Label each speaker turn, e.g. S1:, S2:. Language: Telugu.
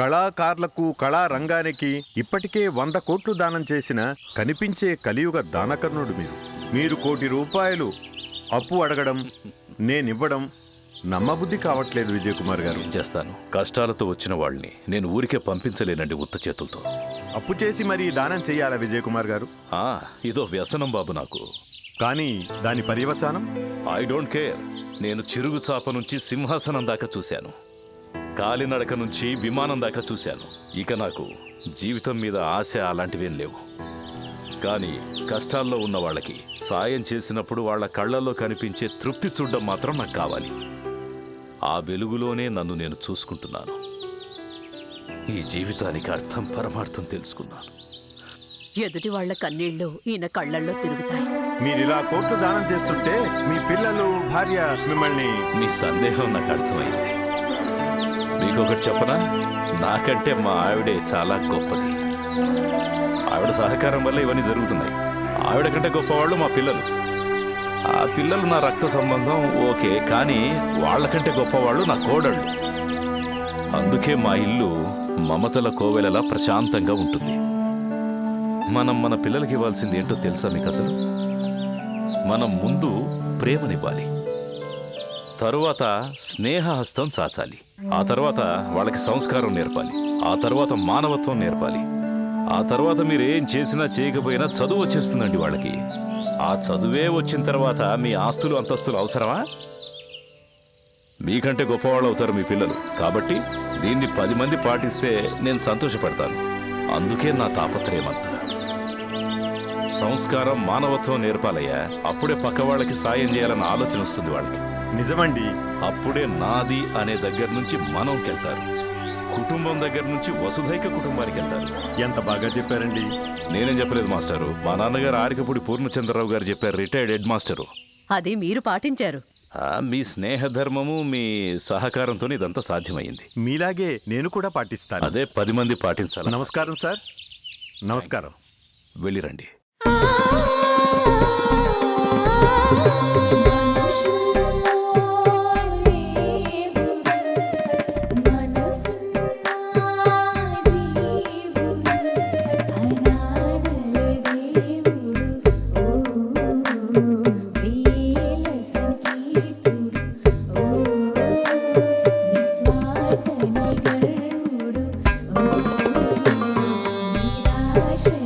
S1: కళాకారులకు కళా రంగానికి ఇప్పటికే వంద కోట్లు దానం చేసిన కనిపించే కలియుగ దానకర్ణుడు మీరు. మీరు కోటి రూపాయలు అప్పు అడగడం నేనివ్వడం నమ్మబుద్ధి కావట్లేదు విజయ్ కుమార్ గారు.
S2: చేస్తాను. కష్టాలతో వచ్చిన వాళ్ళని నేను ఊరికే పంపించలేనండి ఉత్త చేతులతో.
S1: అప్పు చేసి మరి దానం చెయ్యాలా విజయ్ కుమార్ గారు?
S2: ఆ ఇదో వ్యసనం బాబు నాకు.
S1: కానీ దాని పర్యవసానం?
S2: I don't care. నేను చిరుగు చాప నుంచి సింహాసనం దాకా చూశాను. కాలినడక నుంచి విమానం దాకా చూశాను. ఇక నాకు జీవితం మీద ఆశ అలాంటివేం లేవు. కానీ కష్టాల్లో ఉన్న వాళ్ళకి సాయం చేసినప్పుడు వాళ్ళ కళ్ళల్లో కనిపించే తృప్తి చూడడం మాత్రం నాకు కావాలి. ఆ వెలుగులోనే నన్ను నేను చూసుకుంటున్నాను. ఈ జీవితానికి అర్థం పరమార్థం తెలుసుకున్నాను.
S3: ఎదుటి వాళ్ళ కన్నీళ్ళు ఈయన కళ్ళల్లో తిరుగుతాయి.
S1: మీరు ఇలా కోట్లు దానం చేస్తుంటే మీ పిల్లలు భార్య మిమ్మల్ని
S2: మీ సందేహం నాకు అర్థమైంది. మీకొకటి చెప్పనా? నాకంటే మా ఆవిడే చాలా గొప్పది. ఆవిడ సహకారం వల్ల ఇవన్నీ జరుగుతున్నాయి. ఆవిడ కంటే గొప్పవాళ్ళు మా పిల్లలు. ఆ పిల్లలు నా రక్త సంబంధం ఓకే కానీ వాళ్ళకంటే గొప్పవాళ్ళు నా కోడళ్ళు. అందుకే మా ఇల్లు మమతల కోవెలలా ప్రశాంతంగా ఉంటుంది. మనం మన పిల్లలకి ఇవ్వాల్సింది ఏంటో తెలుసా మీకు అసలు? మనం ముందు ప్రేమనివ్వాలి. తరువాత స్నేహహస్తం చాచాలి. ఆ తర్వాత వాళ్ళకి సంస్కారం నేర్పాలి. ఆ తర్వాత మానవత్వం నేర్పాలి. ఆ తర్వాత మీరు ఏం చేసినా చేయకపోయినా చదువు వచ్చేస్తుందండి వాళ్ళకి. ఆ చదువే వచ్చిన తర్వాత మీ ఆస్తులు అంతస్తులు అవసరమా? మీకంటే గొప్పవాళ్ళు అవుతారు మీ పిల్లలు. కాబట్టి దీన్ని పది మంది పాటిస్తే నేను సంతోషపడతాను. అందుకే నా తాపత్రయమంతా సంస్కారం మానవత్వం నేర్పాలయ్యా. అప్పుడే పక్క వాళ్ళకి సాయం చేయాలన్న ఆలోచన వస్తుంది వాళ్ళకి.
S1: నిజమండి.
S2: అప్పుడే నాది అనే దగ్గర నుంచి మనంకెళ్తారు కుటుంబం దగ్గర నుంచి వసుధైక కుటుంబానికి వెళ్తారు
S1: ఎంత బాగా చెప్పారండి.
S2: నేనేం చెప్పలేదు మాస్టారు. మా నాన్నగారు ఆరికపూడి పూర్ణచంద్రరావు గారు చెప్పారు రిటైర్డ్ హెడ్ మాస్టరు.
S3: అది మీరు పాటించారు.
S2: ఆ, మీ స్నేహధర్మము మీ సహకారంతో ఇదంతా సాధ్యమైంది
S1: మీలాగే నేను కూడా పాటిస్తాను.
S2: అదే పది మంది పాటించాలి?
S1: నమస్కారం సార్. నమస్కారం.
S2: వెళ్ళిరండి.
S4: I Marcia.